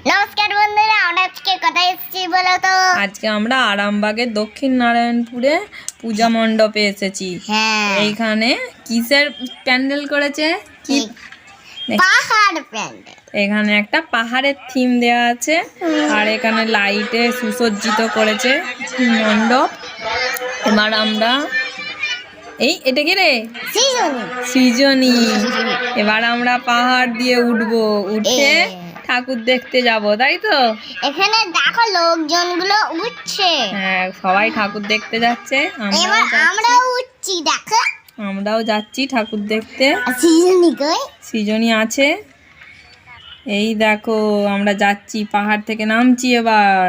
নমস্কার বন্ধুরা আমরা আজকে কোথায় এসেছি বলো তো? আজকে আমরা আরামবাগের দক্ষিণ নারায়ণপুরে পূজা মণ্ডপে এসেছি। হ্যাঁ। এইখানে কিসের প্যান্ডেল করেছে? কি? পাহাড় প্যান্ডেল। এখানে একটা পাহাড়ের থিম দেওয়া আছে আর এখানে লাইটে সুসজ্জিত করেছে মণ্ডপ। এবার আমরা এই এটা কি রে? সিজনি। এবার আমরা পাহাড় দিয়ে উঠবো। উঠে। ঠাকুর দেখতে যাব তাই তো? এখানে দেখো লোকজনগুলো উঠছে। হ্যাঁ সবাই ঠাকুর দেখতে যাচ্ছে আমরাও এবার যাচ্ছি। আমরাও উঠছি দেখো। আমরাও যাচ্ছি ঠাকুর দেখতে। সিজনি কই? সৃজনী আছে। এই দেখো আমরা যাচ্ছি পাহাড় থেকে নামছি এবার।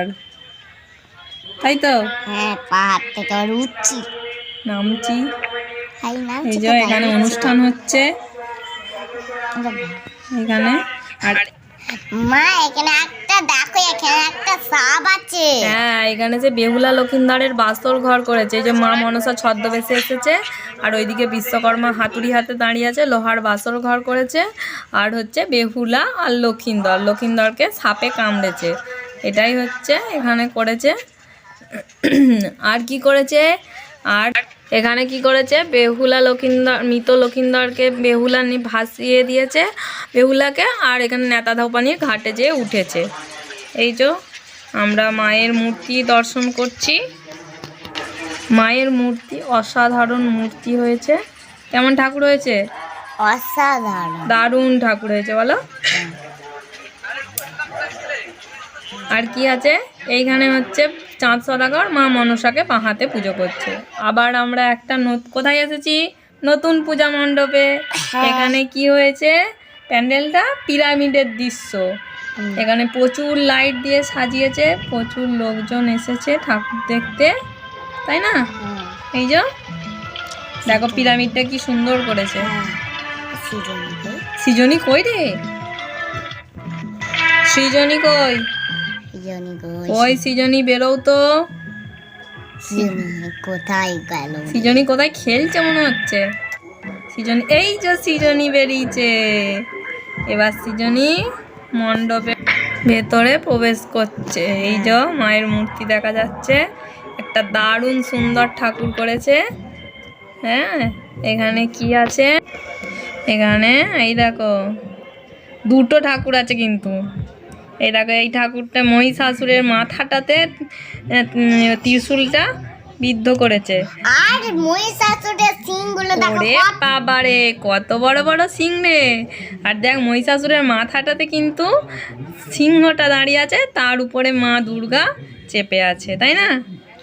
তাই তো? হ্যাঁ পাহাড় থেকে আর উঠছি। নামছি। এই যে এখানে অনুষ্ঠান হচ্ছে। এখানে। আর মা, এখানে একটা দেখো, এখানে একটা সাপ আছে। হ্যাঁ এখানে যে বেহুলা লক্ষিন্দারের বাস্তর ঘর করেছে, এই যে মা মনসা ছদ্মবেশে এসেছে, আর ওইদিকে বিশ্বকর্মা হাতুড়ি হাতে দাঁড়িয়ে আছে, লোহার বাসর ঘর করেছে, আর হচ্ছে বেহুলা আর লক্ষিন্দর, লক্ষিন্দরকে সাপে কামড়েছে। এটাই হচ্ছে, এখানে করেছে। আর কি করেছে? আর এখানে কি করেছে? বেহুলা লক্ষিন্দর মৃত লক্ষিন্দরকে বেহুলা ভাসিয়ে দিয়েছে। বেহুলাকে আর এখানে নেতা ধোপানির ঘাটে যেয়ে উঠেছে। এই যে আমরা মায়ের মূর্তি দর্শন করছি। মায়ের মূর্তি অসাধারণ মূর্তি হয়েছে। কেমন ঠাকুর হয়েছে? অসাধারণ। দারুণ ঠাকুর হয়েছে বলো। আর কি আছে? এইখানে হচ্ছে চাঁদ সদাগর মা মনসাকে পাহাতে পুজো করছে। আবার আমরা একটা কোথায় এসেছি? নতুন পূজা মণ্ডপে। এখানে কি হয়েছে? প্যান্ডেলটা পিরামিডের দৃশ্য। এখানে প্রচুর লাইট দিয়ে সাজিয়েছে প্রচুর লোকজন এসেছে ঠাকুর দেখতে। তাই না? এই যে। দেখো পিরামিডটা কি সুন্দর করেছে। হ্যাঁ। সৃজনী কই রে? সৃজনী কই? সিজনি কই কই বেরোও তো। কোথায় গেল? সৃজনী কোথায় খেলছে মনে হচ্ছে? সৃজনী এই যে সৃজনী বেরিয়েছে। এবার সৃজনী মণ্ডপে ভেতরে প্রবেশ করছে। এই যে মায়ের মূর্তি দেখা যাচ্ছে। একটা দারুণ সুন্দর ঠাকুর করেছে। হ্যাঁ এখানে কি আছে? এখানে এই দেখো দুটো ঠাকুর আছে কিন্তু। এই দেখো এই ঠাকুরটা মহিষাসুরের মাথাটাতে ত্রিশূলটা বিদ্ধ করেছে। আর মহিষাসুরের সিংগুলো দেখো বাবারে কত বড় বড় সিং রে। আর দেখ মহিষাসুরের মাথাটাতে কিন্তু সিংহটা দাঁড়িয়ে আছে তার উপরে মা দুর্গা চেপে আছে তাই না?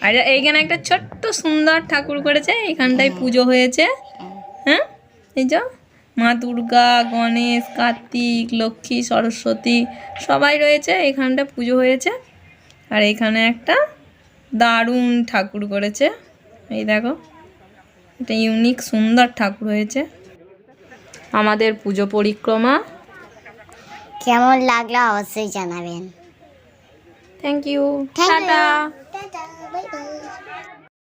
আর এইখানে একটা ছোট্ট সুন্দর ঠাকুর করেছে এখানটায় পুজো হয়েছে। হ্যাঁ এই যে। মা দুর্গা গণেশ কার্তিক লক্ষ্মী সরস্বতী সবাই রয়েছে। এখানটা পুজো হয়েছে। আর এখানে একটা দারুণ ঠাকুর করেছে। এই দেখো এটা ইউনিক সুন্দর ঠাকুর হয়েছে। আমাদের পুজো পরিক্রমা। কেমন লাগল অবশ্যই জানাবেন। Thank you tata